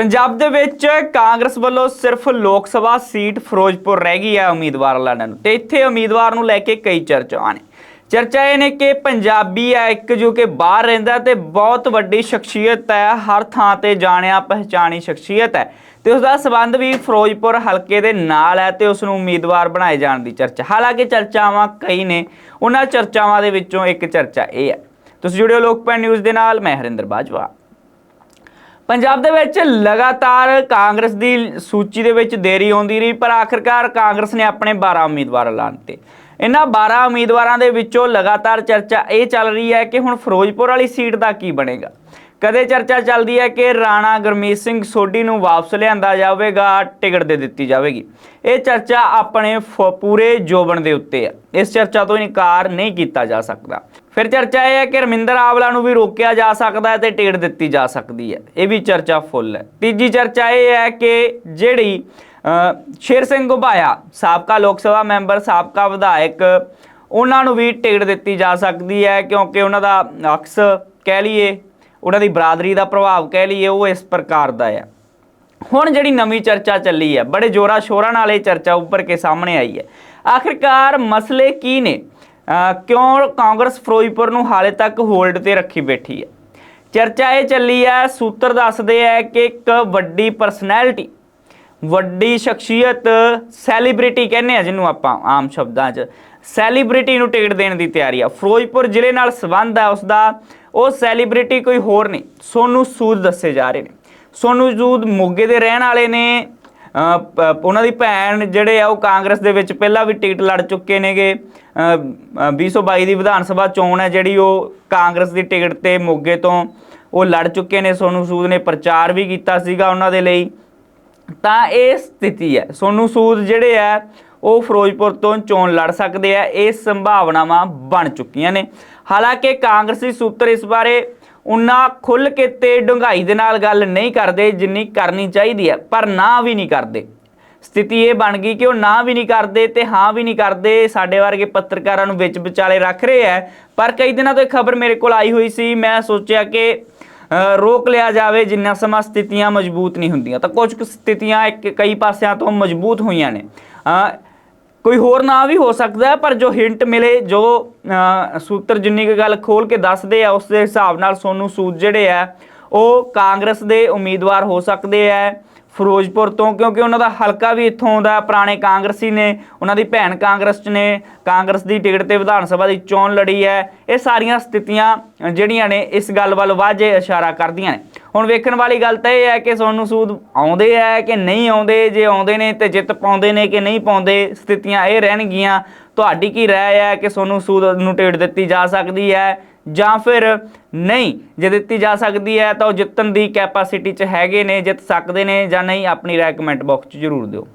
ਪੰਜਾਬ ਦੇ ਵਿੱਚ ਕਾਂਗਰਸ ਵੱਲੋਂ ਸਿਰਫ ਲੋਕ ਸਭਾ ਸੀਟ ਫਿਰੋਜ਼ਪੁਰ ਰਹਿ ਗਈ ਹੈ ਉਮੀਦਵਾਰ ਲੜਨ ਨੂੰ ਤੇ ਇੱਥੇ ਉਮੀਦਵਾਰ ਨੂੰ ਲੈ ਕੇ ਕਈ ਚਰਚਾਵਾਂ ਨੇ। ਚਰਚਾ ਇਹ ਨੇ ਕਿ ਪੰਜਾਬੀ ਹੈ, ਇੱਕ ਜੋ ਕਿ ਬਾਹਰ ਰਹਿੰਦਾ ਤੇ ਬਹੁਤ ਵੱਡੀ ਸ਼ਖਸੀਅਤ ਹੈ, ਹਰ ਥਾਂ ਤੇ ਜਾਣਿਆ ਪਹਿਚਾਣੀ ਸ਼ਖਸੀਅਤ ਹੈ ਤੇ ਉਸ ਦਾ ਸਬੰਧ ਵੀ ਫਿਰੋਜ਼ਪੁਰ ਹਲਕੇ ਦੇ ਨਾਲ ਹੈ ਤੇ ਉਸ ਨੂੰ ਉਮੀਦਵਾਰ ਬਣਾਏ ਜਾਣ ਦੀ ਚਰਚਾ। ਹਾਲਾਂਕਿ ਚਰਚਾਵਾਂ ਕਈ ਨੇ, ਉਹਨਾਂ ਚਰਚਾਵਾਂ ਦੇ ਵਿੱਚੋਂ ਇੱਕ ਚਰਚਾ ਇਹ ਹੈ। ਤੁਸੀਂ ਜੁੜਿਓ ਲੋਕਪਾਲ ਨਿਊਜ਼ ਦੇ ਨਾਲ, ਮੈਂ ਹਰਿੰਦਰ ਬਾਜਵਾ। ਪੰਜਾਬ ਦੇ ਵਿੱਚ ਲਗਾਤਾਰ ਕਾਂਗਰਸ ਦੀ ਸੂਚੀ ਦੇ ਵਿੱਚ ਦੇਰੀ ਆਉਂਦੀ ਰਹੀ, ਪਰ ਆਖਰਕਾਰ ਕਾਂਗਰਸ ਨੇ ਆਪਣੇ 12 ਉਮੀਦਵਾਰ ਐਲਾਨ ਤੇ ਇਹਨਾਂ 12 ਉਮੀਦਵਾਰਾਂ ਦੇ ਵਿੱਚੋਂ ਲਗਾਤਾਰ ਚਰਚਾ ਇਹ ਚੱਲ ਰਹੀ ਹੈ ਕਿ ਹੁਣ ਫਿਰੋਜ਼ਪੁਰ ਵਾਲੀ ਸੀਟ ਦਾ ਕੀ ਬਣੇਗਾ? ਕਦੇ ਚਰਚਾ ਚੱਲਦੀ ਹੈ ਕਿ ਰਾਣਾ ਗੁਰਮੀਤ ਸਿੰਘ ਸੋਢੀ ਨੂੰ ਵਾਪਸ ਲਿਆਂਦਾ ਜਾਵੇਗਾ, ਟਿਕਟ ਦੇ ਦਿੱਤੀ ਜਾਵੇਗੀ। ਇਹ ਚਰਚਾ ਆਪਣੇ ਫ- ਪੂਰੇ ਜੋਬਨ ਦੇ ਉੱਤੇ ਹੈ। ਇਸ ਚਰਚਾ ਤੋਂ ਇਨਕਾਰ ਨਹੀਂ ਕੀਤਾ ਜਾ ਸਕਦਾ। ਫਿਰ ਚਰਚਾ ਇਹ ਹੈ ਕਿ ਰਮਿੰਦਰ ਆਵਲਾ ਨੂੰ ਵੀ ਰੋਕਿਆ ਜਾ ਸਕਦਾ ਹੈ ਤੇ ਟਿਕਟ ਦਿੱਤੀ ਜਾ ਸਕਦੀ ਹੈ। ਇਹ ਵੀ ਚਰਚਾ ਫੁੱਲ ਹੈ। ਤੀਜੀ ਚਰਚਾ ਇਹ ਹੈ ਕਿ ਜਿਹੜੀ ਸ਼ੇਰ ਸਿੰਘ ਗੁਬਾਇਆ ਸਾਬਕਾ ਲੋਕ ਸਭਾ ਮੈਂਬਰ, ਸਾਬਕਾ ਵਿਧਾਇਕ, ਉਹਨਾਂ ਨੂੰ ਵੀ ਟਿਕਟ ਦਿੱਤੀ ਜਾ ਸਕਦੀ ਹੈ ਕਿਉਂਕਿ ਉਹਨਾਂ ਦਾ ਅਕਸ ਕਹਿ ਲਈਏ, ਉਹਨਾਂ ਦੀ ਬਰਾਦਰੀ ਦਾ ਪ੍ਰਭਾਵ ਕਹਿ ਲਈਏ, ਉਹ ਇਸ ਪ੍ਰਕਾਰ ਦਾ ਹੈ ਹੁਣ ਜਿਹੜੀ ਨਵੀਂ ਚਰਚਾ ਚੱਲੀ ਹੈ, ਬੜੇ ਜੋਰਾ ਸ਼ੋਰਾਂ ਨਾਲ ਇਹ ਚਰਚਾ ਉੱਪਰ ਕੇ ਸਾਹਮਣੇ ਆਈ ਹੈ। ਆਖਿਰਕਾਰ ਮਸਲੇ ਕੀ ਨੇ? ਕਿਉਂ ਕਾਂਗਰਸ ਫਿਰੋਜ਼ਪੁਰ ਨੂੰ ਹਾਲੇ ਤੱਕ ਹੋਲਡ ਤੇ ਰੱਖੀ ਬੈਠੀ ਹੈ? ਚਰਚਾ ਇਹ ਚੱਲੀ ਹੈ, ਸੂਤਰ ਦੱਸਦੇ ਹੈ ਕਿ ਇੱਕ ਵੱਡੀ ਪਰਸਨੈਲਿਟੀ ਵੱਡੀ ਸ਼ਖਸੀਅਤ ਸੈਲੀਬ੍ਰਿਟੀ ਕਹਿੰਦੇ ਆ ਜਿਹਨੂੰ ਆਪਾਂ ਆਮ ਸ਼ਬਦਾਂ 'ਚ ਸੈਲੀਬ੍ਰਿਟੀ ਨੂੰ ਟਿਕਟ ਦੇਣ ਦੀ ਤਿਆਰੀ ਆ। ਫਿਰੋਜ਼ਪੁਰ ਜ਼ਿਲ੍ਹੇ ਨਾਲ ਸੰਬੰਧ ਹੈ ਉਸ ਦਾ ਉਹ ਸੈਲੀਬ੍ਰਿਟੀ ਕੋਈ ਹੋਰ ਨਹੀਂ, ਸੋਨੂ ਸੂਦ ਦੱਸੇ ਜਾ ਰਹੇ ਨੇ। ਸੋਨੂ ਸੂਦ ਮੋਗੇ ਦੇ ਰਹਿਣ ਵਾਲੇ ਨੇ ਉਹਨਾਂ ਦੀ ਭੈਣ ਜਿਹੜੇ ਆ ਉਹ ਕਾਂਗਰਸ ਦੇ ਵਿੱਚ ਪਹਿਲਾਂ ਵੀ ਟਿਕਟ ਲੜ ਚੁੱਕੇ ਨੇਗੇ। ਅਹ, ਅਹ 2022 ਦੀ ਵਿਧਾਨ ਸਭਾ ਚੋਣ ਹੈ ਜਿਹੜੀ ਉਹ ਕਾਂਗਰਸ ਦੀ ਟਿਕਟ ਤੇ ਮੋਗੇ ਤੋਂ ਉਹ ਲੜ ਚੁੱਕੇ ਨੇ। ਸੋਨੂ ਸੂਦ ਨੇ ਪ੍ਰਚਾਰ ਵੀ ਕੀਤਾ ਸੀਗਾ ਉਹਨਾਂ ਦੇ ਲਈ। ਤਾਂ ਇਹ ਸਥਿਤੀ ਹੈ। ਸੋਨੂ ਸੂਦ ਜਿਹੜੇ ਆ ਉਹ ਫਿਰੋਜ਼ਪੁਰ ਤੋਂ ਚੋਣ ਲੜ ਸਕਦੇ ਆ। ਇਹ ਸੰਭਾਵਨਾਵਾਂ ਬਣ ਚੁੱਕੀਆਂ ਨੇ। ਹਾਲਾਂਕਿ ਕਾਂਗਰਸੀ ਸੂਤਰ ਇਸ ਬਾਰੇ ਉਨਾ ਖੁੱਲ ਕੇ ਤੇ ਡੂੰਘਾਈ ਦੇ ਨਾਲ ਗੱਲ ਨਹੀਂ ਕਰਦੇ ਜਿੰਨੀ ਕਰਨੀ ਚਾਹੀਦੀ ਹੈ, ਪਰ ਨਾ ਵੀ ਨਹੀਂ ਕਰਦੇ। ਸਥਿਤੀ ਇਹ ਬਣ ਗਈ ਕਿ ਉਹ ਨਾ ਵੀ ਨਹੀਂ ਕਰਦੇ ਤੇ ਹਾਂ ਵੀ ਨਹੀਂ ਕਰਦੇ, ਸਾਡੇ ਵਰਗੇ ਪੱਤਰਕਾਰਾਂ ਨੂੰ ਵਿੱਚ ਵਿਚਾਲੇ ਰੱਖ ਰਹੇ ਆ ਪਰ ਕਈ ਦਿਨਾਂ ਤੋਂ ਇਹ ਖਬਰ ਮੇਰੇ ਕੋਲ ਆਈ ਹੋਈ ਸੀ, ਮੈਂ ਸੋਚਿਆ ਕਿ ਰੋਕ ਲਿਆ ਜਾਵੇ ਜਿੰਨਾ ਸਮਾਂ ਸਥਿਤੀਆਂ ਮਜ਼ਬੂਤ ਨਹੀਂ ਹੁੰਦੀਆਂ। ਤਾਂ ਕੁਝ ਕੁ ਸਥਿਤੀਆਂ ਇੱਕ ਕਈ ਪਾਸਿਆਂ ਤੋਂ ਮਜ਼ਬੂਤ ਹੋਈਆਂ ਨੇ। ਕੋਈ ਹੋਰ ਨਾ ਵੀ ਹੋ ਸਕਦਾ ਪਰ ਜੋ ਹਿੰਟ ਮਿਲੇ, ਜੋ ਸੂਤਰ ਜਿੰਨੀ ਕੁ ਗੱਲ ਖੋਲ ਕੇ ਦੱਸਦੇ ਆ ਉਸ ਦੇ ਹਿਸਾਬ ਨਾਲ ਸੋਨੂ ਸੂਦ ਜਿਹੜੇ ਆ, ਉਹ ਕਾਂਗਰਸ ਦੇ ਉਮੀਦਵਾਰ ਹੋ ਸਕਦੇ ਆ ਫਿਰੋਜ਼ਪੁਰ ਤੋਂ, ਕਿਉਂਕਿ ਉਹਨਾਂ ਦਾ ਹਲਕਾ ਵੀ ਇੱਥੋਂ ਆਉਂਦਾ ਪੁਰਾਣੇ ਕਾਂਗਰਸੀ ਨੇ, ਉਹਨਾਂ ਦੀ ਭੈਣ ਕਾਂਗਰਸ 'ਚ ਨੇ, ਕਾਂਗਰਸ ਦੀ ਟਿਕਟ ਤੇ ਵਿਧਾਨ ਸਭਾ ਦੀ ਚੋਣ ਲੜੀ ਹੈ, ਇਹ ਸਾਰੀਆਂ ਸਥਿਤੀਆਂ ਜਿਹੜੀਆਂ ਨੇ, ਇਸ ਗੱਲ ਵੱਲ ਵਾਜੇ ਇਸ਼ਾਰਾ ਕਰਦੀਆਂ ਨੇ। ਹੁਣ ਵੇਖਣ ਵਾਲੀ ਗੱਲ ਤਾਂ ਇਹ ਹੈ ਕਿ ਸੋਨੂੰ ਸੂਦ ਆਉਂਦੇ ਹੈ ਕਿ ਨਹੀਂ ਆਉਂਦੇ, ਜੇ ਆਉਂਦੇ ਨੇ ਤੇ ਜਿੱਤ ਪਾਉਂਦੇ ਨੇ ਕਿ ਨਹੀਂ ਪਾਉਂਦੇ, ਸਥਿਤੀਆਂ ਇਹ ਰਹਿਣਗੀਆਂ। ਤੁਹਾਡੀ ਕੀ ਰਾਏ ਹੈ ਕਿ ਸੋਨੂ ਸੂਦ ਨੂੰ ਟਿਕਟ ਦਿੱਤੀ ਜਾ ਸਕਦੀ ਹੈ ਜਾਂ ਫਿਰ ਨਹੀਂ? ਜੇ ਦਿੱਤੀ ਜਾ ਸਕਦੀ ਹੈ ਤਾਂ ਉਹ ਜਿੱਤਣ ਦੀ ਕੈਪੈਸਿਟੀ 'ਚ ਹੈਗੇ ਨੇ, ਜਿੱਤ ਸਕਦੇ ਨੇ ਜਾਂ ਨਹੀਂ, ਆਪਣੀ ਰਾਏ ਕਮੈਂਟ ਬਾਕਸ 'ਚ ਜ਼ਰੂਰ ਦਿਓ।